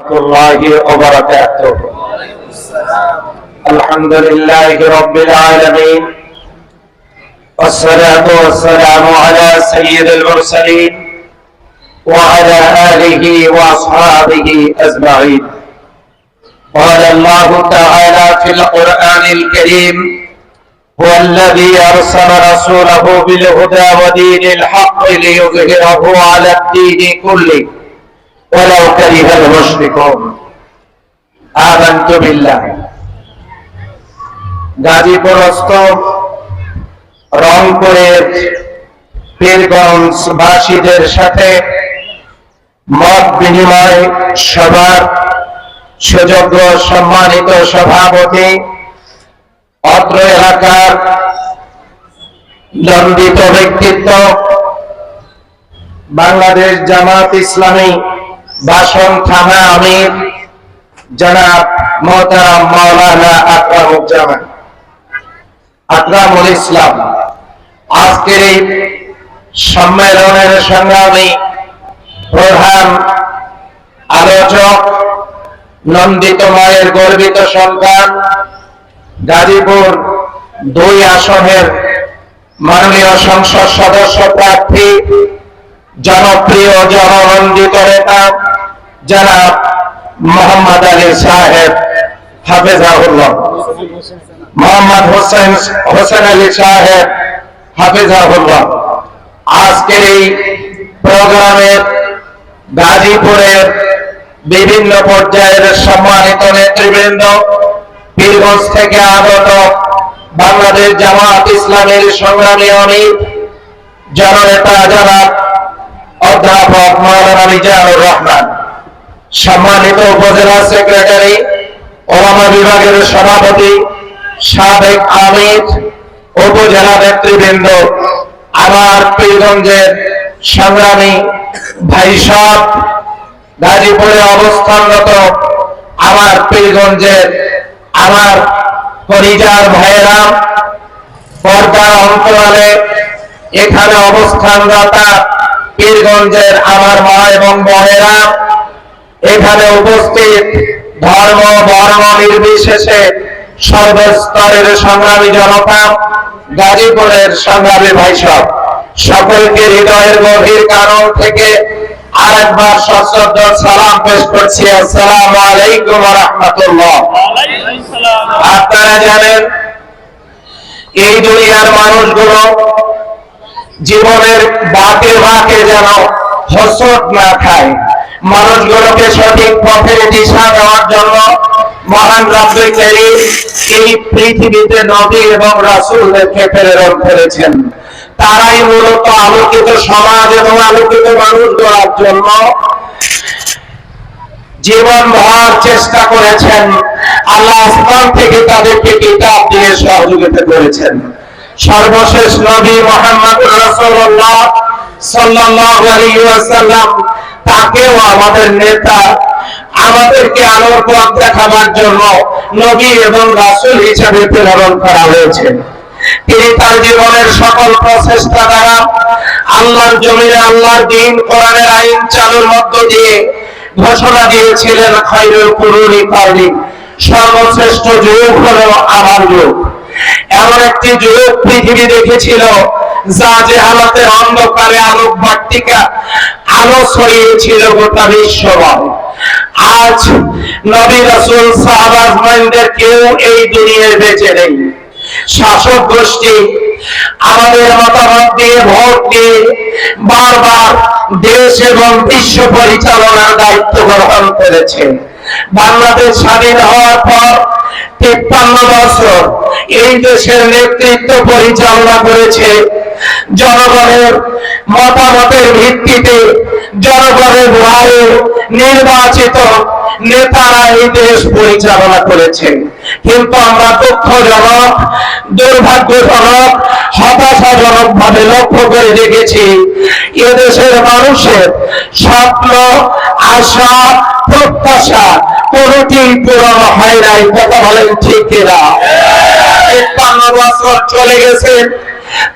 الله وبركاته. الحمد لله رب العالمين. والصلاة والسلام على سيد المرسلين وعلى آله وأصحابه أجمعين. قال الله تعالى في القرآن الكريم هو الذي أرسل رسوله بالهدى ودين الحق ليظهره على الدين كله. ولو كره المشركون آمنت بالله গাজীপুরস্থ রংপুরের পীরগঞ্জ বাসীদের সাথে মত বিনিময় সভার সুযোগ্য সম্মানিত সভাপতি অত্র এলাকার দণ্ডিত ব্যক্তিত্ব বাংলাদেশ জামাত ইসলামী বাসন থানা আমির জনাব মোহতারাম মাওলানা আকরামুজ্জামান আকরামুল ইসলাম, আজকের এই সম্মেলনের সংগ্রামী প্রধান আলোচক, নন্দিত মায়ের গর্বিত সন্তান, গাজীপুর দুই আসনের মাননীয় সংসদ সদস্য প্রার্থী, জনপ্রিয় জননন্দিত নেতা জনাব মোহাম্মদ আলী সাহেব হাফেজাহুল্লাহ। মোহাম্মদ হোসেন হোসেন আলী সাহেব হাফেজাহুল্লাহ। আজকের এই প্রোগ্রামের গাজীপুরের বিভিন্ন পর্যায়ের সম্মানিত নেতৃবৃন্দ, পীরগঞ্জ থেকে আগত বাংলাদেশ জামাত ইসলামের সংগ্রামী অমিত, জননেতা জনাব অধ্যাপক মৌলানা মিজানুর রহমান। সম্মানিত উপজেলা সেক্রেটারি, ওলামা বিভাগের সভাপতি, সাবেক আমির, উপজেলা নেতৃবৃন্দ, আমার পীরগঞ্জের সংগ্রামী ভাই সব গাজীপুরে অবস্থানরত আমার পীরগঞ্জের আমার পরিজার ভাইয়েরা, পর্দার অন্তরালে এখানে অবস্থানরতা পীরগঞ্জের আমার মা এবং বোনেরা এখানে উপস্থিত ধর্ম, বর্ণ নির্বিশেষে সর্বস্তরের সংগ্রামী জনতা, গাজীপুরের সংগ্রামী ভাইসব। সকলকে হৃদয়ের গভীর কারণ থেকে আরেকবার সশ্রদ্ধ সালাম পেশ করছি। আলাইকুম রহমতুল্লাহ। আপনারা জানেন, এই দুনিয়ার মানুষগুলো জীবনের বাকে বাকে যেন হসট না খায়। মানুষগুলোকে সঠিক পথের দিশা দেওয়ার জন্য মহান রাব্বে কারীম এই পৃথিবীতে নবী এবং রাসূলদেরকে প্রেরণ করেছেন। তারাই মূলত আলোকিত সমাজ এবং আলোকিত মানুষ গড়ার জন্য জীবন ভর চেষ্টা করেছেন। আল্লাহ আসমান থেকে তাদেরকে কিতাব দিয়ে সহযোগিতা করেছেন। সর্বশেষ নবী মোহাম্মদ রাসূলুল্লাহ সাল্লাল্লাহু আলাইহি ওয়াসাল্লাম তাকেও আমাদের নেতা আমাদেরকে আলোর পথ দেখাবার জন্য নবী এবং রাসূল হিসেবে প্রেরণ করা হয়েছে। তিনি তার জীবনের সকল প্রচেষ্টা দ্বারা আল্লাহর জমিনে, আল্লাহর দিন, কোরআনের আইন চালুর মধ্য দিয়ে ঘোষণা দিয়েছিলেন, খৈরুল কুরুনি কারণী সর্বশ্রেষ্ঠ যুগ হলো আমার যুগ। এমন একটি যুগ পৃথিবী দেখেছিল যা হালাতের অন্ধকারে আলোক বাট্টিকা আলো ছড়িয়েছিল গোটা বিশ্বময় আজ নবী রাসূল সাহাবাজমানদের কেউ এই দুনিয়ায় বেঁচে নেই। শাসক গোষ্ঠী আমাদের মতামত দিয়ে, ভোট দিয়ে বারবার দেশ এবং বিশ্ব পরিচালনার দায়িত্ব গ্রহণ করেছে। বাংলাদেশ স্বাধীন হওয়ার পর তিপ্পান্ন বছর এই দেশের নেতৃত্ব পরিচালনা করেছে জনগণের মতামতের ভিত্তিতে জনগণের ভয়ে নির্বাচিত নেতারা এই দেশ পরিচালনা করেছে কিন্তু আমরা দুঃখজনক, দুর্ভাগ্যজনক হতাশাজনক ভাবে লক্ষ্য করে দেখেছি, এদেশের মানুষের স্বপ্ন, আশা, প্রত্যাশা কোনটি পূরণ হয় নাই, কথা বলেন ঠিক কিনা? বছর চলে গেছে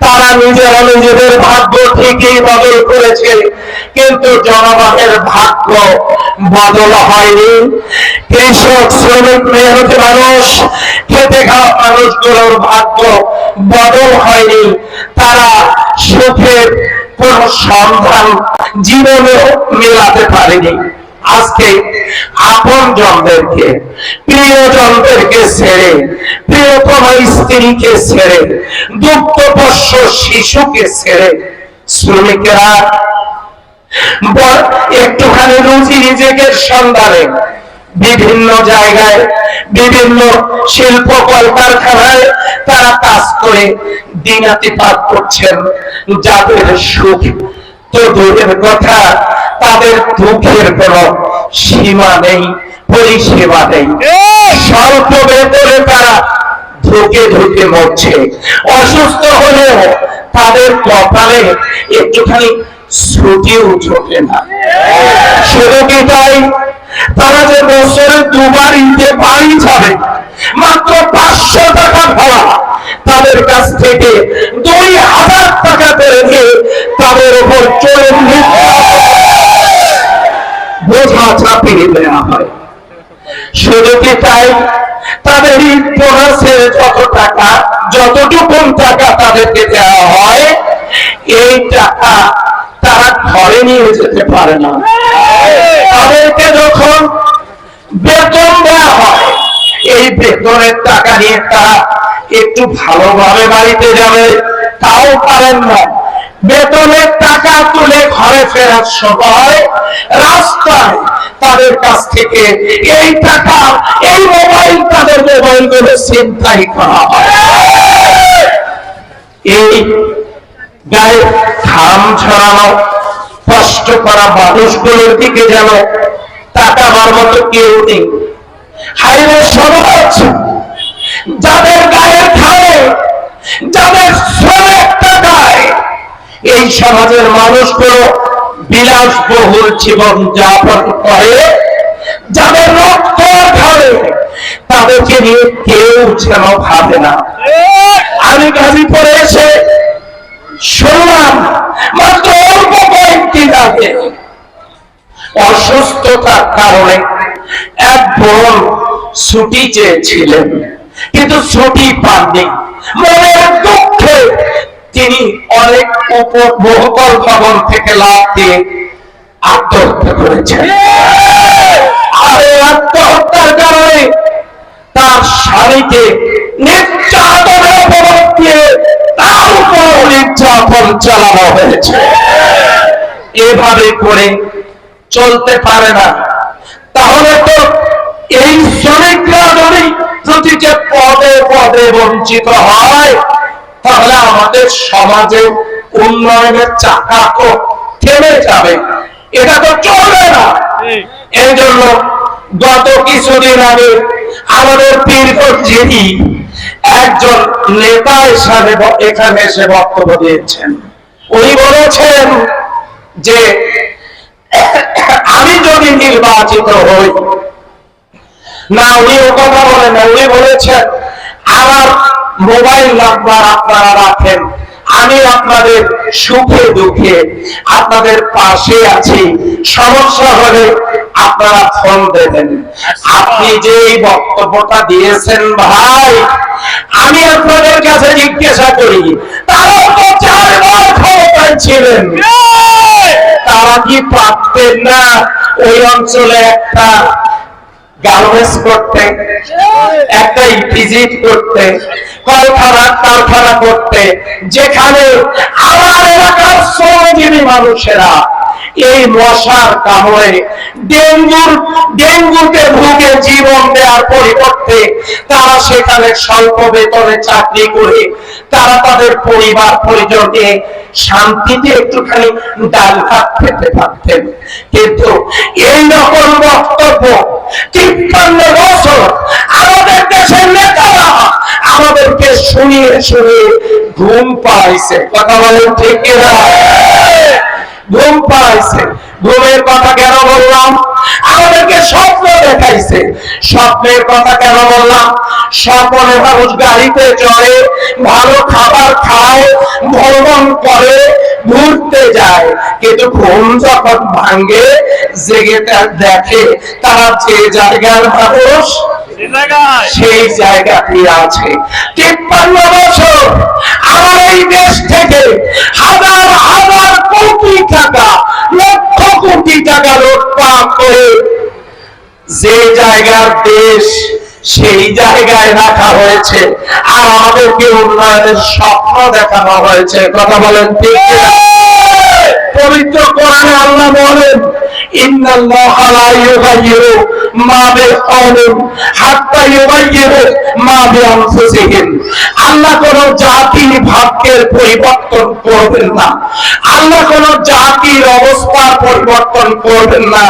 তারা নিজেরা নিজেদের ভাগ্য ঠিকই বদল করেছে, কিন্তু জনগণের ভাগ্য বদল হয়নি। কৃষক, শ্রমিক, মেহনতি মানুষ, খেতে খাওয়া মানুষগুলোর ভাগ্য বদল হয়নি। তারা সুখের কোন সন্ধান জীবনেও মেলাতে পারেনি। আজকে আপন জনদেরকে প্রিয়জনদেরকে ছেড়ে, প্রিয়তম স্ত্রীকে ছেড়ে দুঃখপোষ্য শিশুকে ছেড়ে শ্রমিকেরা একটুখানি রুচি নিজেদের সন্ধানে। বিভিন্ন জায়গায়, বিভিন্ন শিল্প কলকারখানায় তারা কাজ করে, দিনাতিপাত করছেন, যাদের সুখ তো দূরের কথা। তাদের দুঃখের কোন সীমা নেই পরিষেবা নেই। স্বল্প বেতনে তারা ধুকে ধুকে মরছে। অসুস্থ হলেও তাদের কপালে একটুখানি ছুটিও চোখে না। শুধু কি তাই? তারা যে বছরে দুবার ঈদে বাড়ি যাবে মাত্র পাঁচশো টাকা ভাড়া। তাদের কাছ থেকে দুই হাজার টাকা দিয়ে তাদের উপর চলে বোঝা চাপিয়ে দেওয়া হয়। শুধু কি তাই? তাদের ঈদ যত টাকা যতটুকু টাকা তাদেরকে দেওয়া হয়, এই টাকা তারা ঘরে নিয়ে যেতে পারে না। তাদেরকে যখন বেতন দেওয়া হয়, এই বেতনের টাকা নিয়ে তারা একটু ভালোভাবে বাড়িতে যাবে, তাও পারেন না। বেতনের টাকা তুলে ঘরে ফেরার সময় রাস্তায় তাদের কাছ থেকে এই টাকা, এই মোবাইল, তাদের মোবাইলগুলো চিন্তাই করা হয়। এই গায়ে ঘাম ছড়ানো, কষ্ট করা মানুষগুলোর দিকে যেন তাকাবার মতো কেউ নেই। হাইরে সমাজ যাদের গায়ে ঘামে, যাদের টাকায় এই সমাজের মানুষগুলো বিলাসবহুল জীবন যাপন করে। যাদের রক্ত ধরে তাদেরকে নিয়ে কেউ যেন ভাবে না। আমি গাজীপুরে এসে শুনলাম, মাত্র অল্প কয়েকদিন আগে অসুস্থতার কারণে এক বোন ছুটি চেয়েছিলেন, কিন্তু ছুটি পাননি। মনের দুঃখে তিনি অনেক উপর বহুতল ভবন থেকে লাভ দিয়ে আত্মহত্যা করেছেন। আর এই আত্মহত্যার কারণে তার স্বামীকে নির্যাতনের নির্যাতন চালানো হয়েছে। এভাবে করে চলতে পারে না। তাহলে তো এই শ্রমিকরা যদি পদে পদে বঞ্চিত হয় তাহলে আমাদের সমাজে উন্নয়নের চাকা তো থেমে যাবে। এটা তো চলবে না। এই জন্য গত কিছুদিন আগে আমাদের পীরগঞ্জেরই একজন নেতা হিসাবে এখানে এসে বক্তব্য দিয়েছেন। উনি বলেছেন যে আমি যদি নির্বাচিত হই না উনি ও কথা বলেন উনি বলেছেন আমার মোবাইল নাম্বার আপনারা রাখেন। আমি আপনাদের সুখে দুঃখে আপনাদের পাশে আছি। সমস্যা হলে আপনারা ফোন দেবেন। আপনি যে এই বক্তব্যটা দিয়েছেন ভাই আমি আপনাদের কাছে জিজ্ঞাসা করি তারা তো চারবার ক্ষমতায় ছিলেন তারা কি পারতেন না? ওই অঞ্চলে একটা গার্মেন্টস করতে একটা ভিজিট করতে কলকারখানা কারখানা করতে, যেখানে আমার এলাকার শ্রমজীবী মানুষেরা এই মশার কামড়ে ডেঙ্গুর, ডেঙ্গুতে ভুগে জীবন দেওয়ার পরিবর্তে তারা সেখানে স্বল্প বেতনে চাকরি করে, তারা তাদের পরিবার পরিজনকে শান্তিতে একটুখানি ডাল ভাত খেতে পারতেন। কিন্তু এই রকম বক্তব্য তিপ্পান্ন বছর আমাদের দেশের নেতারা আমাদেরকে শুনিয়ে শুনিয়ে ঘুম পাইছে কথা বলেন ঠিক ঘুম পাইছে ঘুমের কথা কেন বললাম? আমাদেরকে স্বপ্ন দেখাইছে। স্বপ্নের কথা কেন বললাম? স্বপ্নে মানুষ গাড়িতে চড়ে, ভালো খাবার খায়, ভ্রমণ করে ঘুরতে যায়। কিন্তু ঘুম যখন ভাঙ্গে জেগে দেখে তারা যে জায়গার মানুষ সেই জায়গাটি আছে। তিপ্পান্ন বছর আমার এই দেশ থেকে হাজার হাজার কোটি টাকা লক্ষ কোটি টাকা লুটপাট করে যে জায়গার দেশ সেই জায়গায় রাখা হয়েছে। আর আমাদেরকে উন্নয়নের স্বপ্ন দেখানো হয়েছে। কথা বলেন ঠিক? পবিত্র কোরআনে আল্লাহ বলেন মা আল্লাহ কোন জাতির ভাগ্যের পরিবর্তন করবেন না। আল্লাহ কোন জাতির অবস্থার পরিবর্তন করবেন না।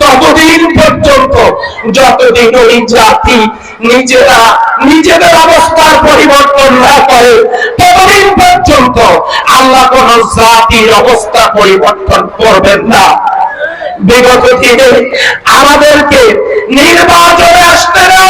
ততদিন পর্যন্ত যতদিন ওই জাতি নিজেরা, নিজেদের অবস্থার পরিবর্তন না করে, ততদিন পর্যন্ত আল্লাহ কোন জাতির অবস্থা পরিবর্তন করবেন না। বিগত দিনে আমাদেরকে নির্বাচনে আসতে হয়নি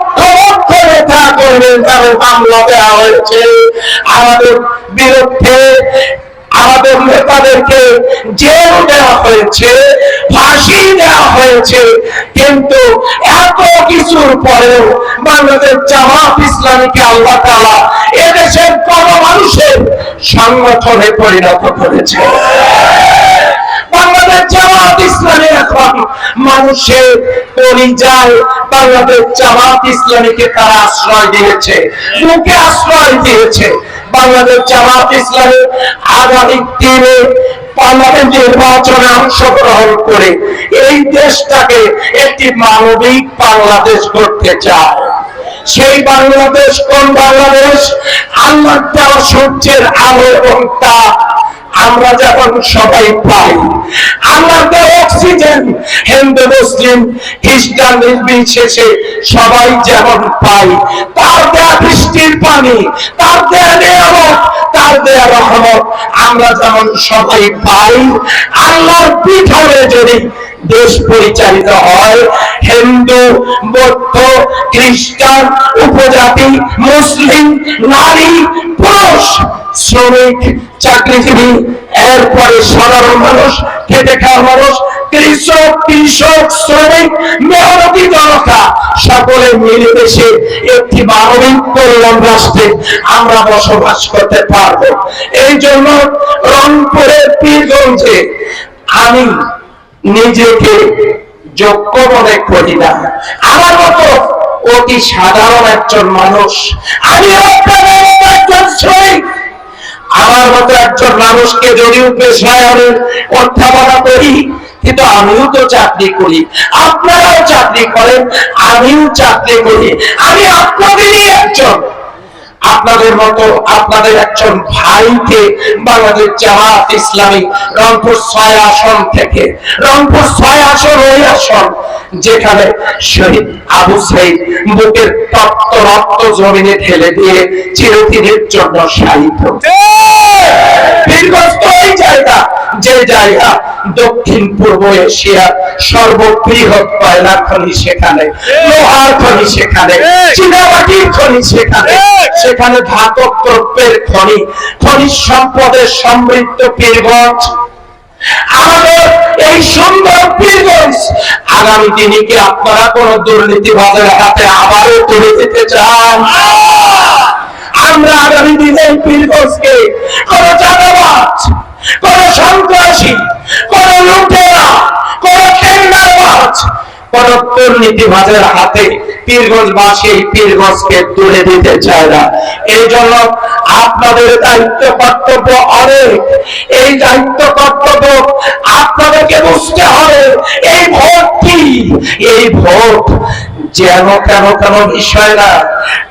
কর্মীর নামে মামলা দেওয়া হয়েছে আমাদের বিরুদ্ধে আমাদের নেতাদেরকে জেল দেওয়া হয়েছে ফাঁসি দেওয়া হয়েছে কিন্তু এত কিছুর পরেও বাংলাদেশ জামাত ইসলামীকে আল্লাহ এদেশের কোন মানুষের সংগঠনে পরিণত করেছে মানুষের পরিযায় বাংলাদেশ জামাত ইসলামীকে তারা আশ্রয় দিয়েছে। মুখে আশ্রয় দিয়েছে। বাংলাদেশ জামাত ইসলামী আগামী দিনে নির্বাচনে অংশগ্রহণ করে এই দেশটাকে একটি মানবিক বাংলাদেশ করতে চায়। সেই বাংলাদেশ কোন বাংলাদেশ? আল্লাহ সূর্যের আলো এবং তাপ। আমরা যেমন সবাই পাই দেওয়া অক্সিজেন, হিন্দু, মুসলিম, খ্রিস্টান, নির্বিশেষে সবাই যেমন পাই, তার দেয়া বৃষ্টির পানি, তার দেয়া নিয়ামত, তার দেয়া রহমত আমরা যেমন সবাই পাই, আল্লাহর পিঠরে যদি দেশ পরিচালিত হয়, হিন্দু, বৌদ্ধ, খ্রিস্টান, উপজাতি, মুসলিম, নারী, পুরুষ শ্রমিক, চাকরিজীবী, এরপরে সাধারণ মানুষ, খেটে খাওয়া মানুষ, কৃষক কৃষক, শ্রমিক, মেহনতি জনতা, সকলে মিলেমিশে একটি মানবিক কল্যাণ রাষ্ট্রে আমরা বসবাস করতে পারব। এই জন্য রংপুরের পীরগঞ্জে আমি নিজেকে যোগ্য মনে করি না। আমার মতো অতি সাধারণ একজন মানুষ, আমি আপনাদের একজন শ্রমিক আমার মতো একজন মানুষকে যদিও পেশায় অধ্যাপনা করি, কিন্তু আমিও তো চাকরি করি। আপনারাও চাকরি করেন, আমিও চাকরি করি। আমি আপনাদেরই একজন। আপনাদের মতো আপনাদের একজন ভাইকে বাংলাদেশ জামাত ইসলামী রংপুর ছয় আসন থেকে, রংপুর ছয় আসন ওই আসন যেখানে শহীদ আবু সাইদ বুকের তপ্ত রক্ত জমিনে ঢেলে দিয়ে চিরদিনের জন্য সাহিত্য দীর্ঘস্থ এই জায়গা যে জায়গা দক্ষিণ পূর্ব এশিয়ার সর্ববৃহৎ কয়লা খনি সেখানে লোহার খনি সেখানে চীনামাটির খনি সেখানে সেখানে ধাতব দ্রব্যের খনি খনিজ সম্পদের সমৃদ্ধ পীরগঞ্জ। আমাদের এই সুন্দর পীরগঞ্জ আগামী দিনে কি আপনারা কোন দুর্নীতিবাদের হাতে আবারও তুলে দিতে চান? আমরা আগামী দিনে পীরগঞ্জকে কোন চাঁদাবাজ, কোন সন্ত্রাসী, কোন লুটেরা, কোন টেন্ডারবাজ আপনাদের দায়িত্ব কর্তব্য অনেক। এই দায়িত্ব কর্তব্য আপনাদেরকে বুঝতে হবে। এই ভোট কি? এই ভোট যেন কেন কেন বিষয় না।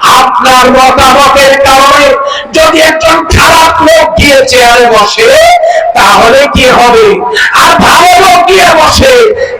আপনার মতামতের কারণে যদি একজন খারাপ লোক গিয়ে চেয়ারে বসে, তাহলে কি হবে? আর ভালো লোক গিয়ে বসে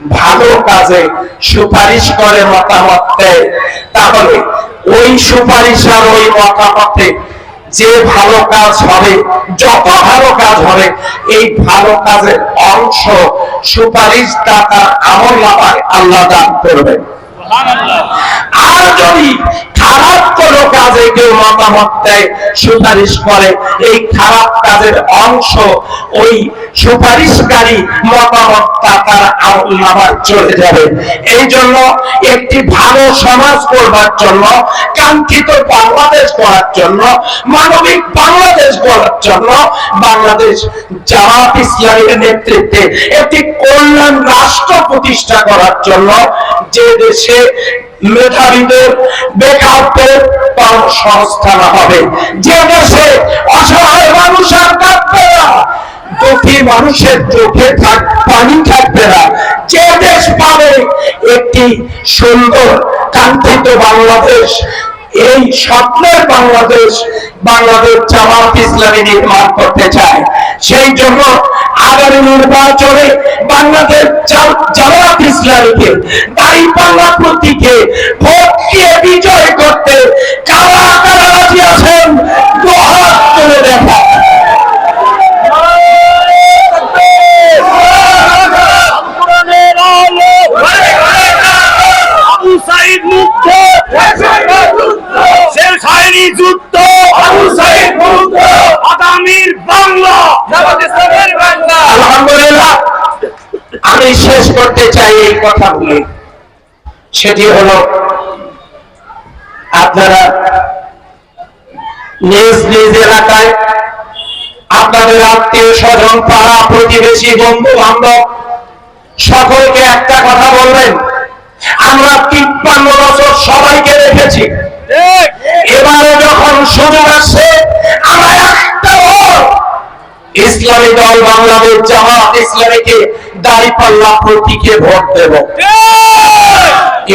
ভালো কাজে সুপারিশ করে মতামত দেয় তাহলে ওই সুপারিশ আর ওই মতামতে যে ভালো কাজ হবে, যত ভালো কাজ হবে, এই ভালো কাজের অংশ সুপারিশ দাতার আমল আল্লাহ দান করবেন আর যদি খারাপ কোন কাজে কেউ মতামত দেয়, সুপারিশ করে। এই খারাপ কাজের অংশ ওই সুপারিশকারী তার নামায় চলে যাবে। এই জন্য একটি ভালো সমাজ করবার জন্য, কাঙ্ক্ষিত বাংলাদেশ করার জন্য, মানবিক বাংলাদেশ করার জন্য বাংলাদেশ জামাত ইসলামের নেতৃত্বে একটি কল্যাণ রাষ্ট্র প্রতিষ্ঠা করার জন্য যে দেশে মেধাবীদের বেকারদের কর্মসংস্থান হবে। যে দেশে অসহায় মানুষ আর কাঁদবে না, দুঃখী মানুষের চোখে থাক পানি থাকবে না। যে দেশ পাবে একটি সুন্দর, কাঙ্ক্ষিত বাংলাদেশ। এই স্বপ্নের বাংলাদেশ বাংলাদেশ জামাত ইসলামী নির্মাণ করতে চায়। সেই জন্য আগামী নির্বাচনে বাংলাদেশ জামাত ইসলামীকে দায়ী বাংলা প্রতীকে ভোট দিয়ে বিজয় করতে কারা কারা রাজি আছেন দেখা। আবু সাইদ মুক্ত। আগামীর বাংলা। আলহামদুলিল্লাহ। আমি শেষ করতে চাই এই কথাগুলি। সেটি হলো আপনারা নিজ নিজ এলাকায় আপনাদের আত্মীয় স্বজন পাড়া প্রতিবেশী বন্ধু বান্ধব সকলকে একটা কথা বলবেন আমরা তিপ্পান্ন বছর সবাইকে রেখেছি। এবারে যখন সুযোগ আসছে ইসলামী দল বাংলাদেশ জামাত ইসলামীকে দাঁড়িপাল্লা প্রতীকে ভোট দেব।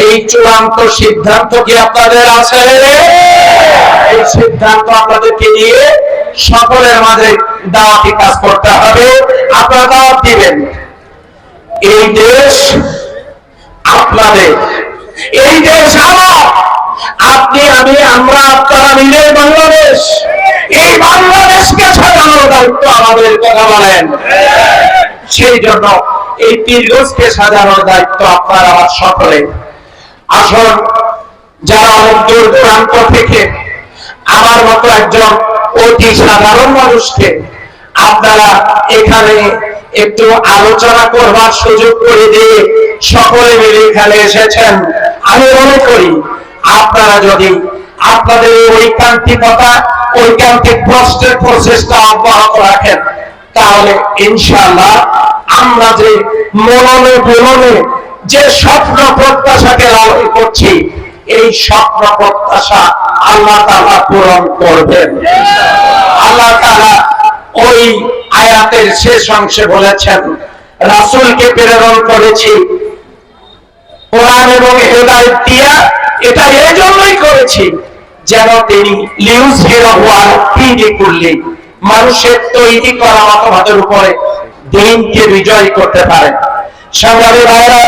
এই চূড়ান্ত সিদ্ধান্ত কি আপনাদের আছে? এই সিদ্ধান্ত আপনাদেরকে নিয়ে সকলের মাঝে দাওয়াতি কাজ করতে হবে। আপনারা দাওয়াত দিবেন। এই দেশ আপনাদের। এই দেশ আমার। আপনি, আমি, আমরা, আপনারা মিলে বাংলাদেশ। এই বাংলাদেশকে সাজানোর দায়িত্ব আমাদের কথা বলেন। সেই জন্য এই পীরগঞ্জকে সাজানোর দায়িত্ব আপনার, আমার সকলে আসুন, যারা দূর দূরান্ত থেকে আমার মতো একজন অতি সাধারণ মানুষকে আপনারা এখানে একটু আলোচনা করবার সুযোগ করে দিয়ে সকলে মিলে এখানে এসেছেন। আমি মনে করি, আপনারা যদি আপনাদের ঐকান্তিকতা ঐকান্তিক প্রশ্নের প্রচেষ্টা অব্যাহত রাখেন। তাহলে ইনশাআল্লাহ আমরা যে মননে বলনে যে স্বপ্ন প্রত্যাশাকে লালন করছি, এই স্বপ্ন প্রত্যাশা আল্লাহ তাআলা পূরণ করবেন। আল্লাহ তাআলা ওই আয়াতের শেষ অংশে বলেছেন, রাসূলকে প্রেরণ করেছি কোরআন এবং হেদায়েত দিয়া এটা এই জন্যই করেছি। যেন তিনি লিউজ হিরো হওয়ার তিনি করলেন মানুষের তৈরি করা মতবাদের উপরে দিনকে বিজয় করতে পারে। সংগ্রামী ভাইরা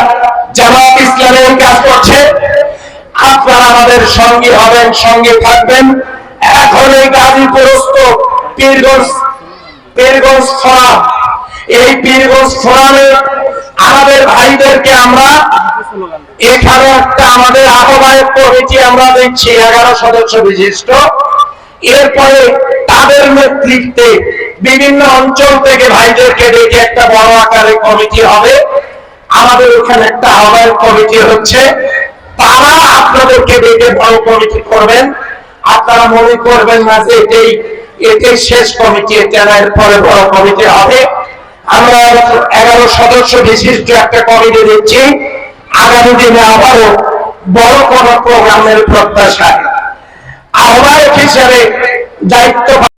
জামাত ইসলামের কাজ করছে। আপনারা আমাদের সঙ্গে হবেন, সঙ্গে থাকবেন। এখন এই গাজীপুরস্থ পীরগঞ্জ পীরগঞ্জ ফোরাম এই পীরগঞ্জ ফোরামে আমাদের ভাইদেরকে আমরা এখানে আহ্বায়ক কমিটি আমরা দিচ্ছি, এগারো সদস্য বিশিষ্ট। এরপরে তাদের নেতৃত্বে বিভিন্ন অঞ্চল থেকে ভাইদেরকে ডেকে একটা বড় আকারে কমিটি হবে। আমাদের ওখানে একটা আহ্বায়ক কমিটি হচ্ছে। তারা আপনাদেরকে ডেকে বড় কমিটি করবেন। আপনারা মনে করবেন না যে এটাই এটাই শেষ কমিটি, এটা না এর পরে বড় কমিটি হবে। আমরা এগারো সদস্য বিশিষ্ট একটা কমিটি দিচ্ছি। আগামী দিনে আবারও বড় কোন প্রোগ্রামের প্রত্যাশায়। আহ্বায়ক হিসেবে দায়িত্ব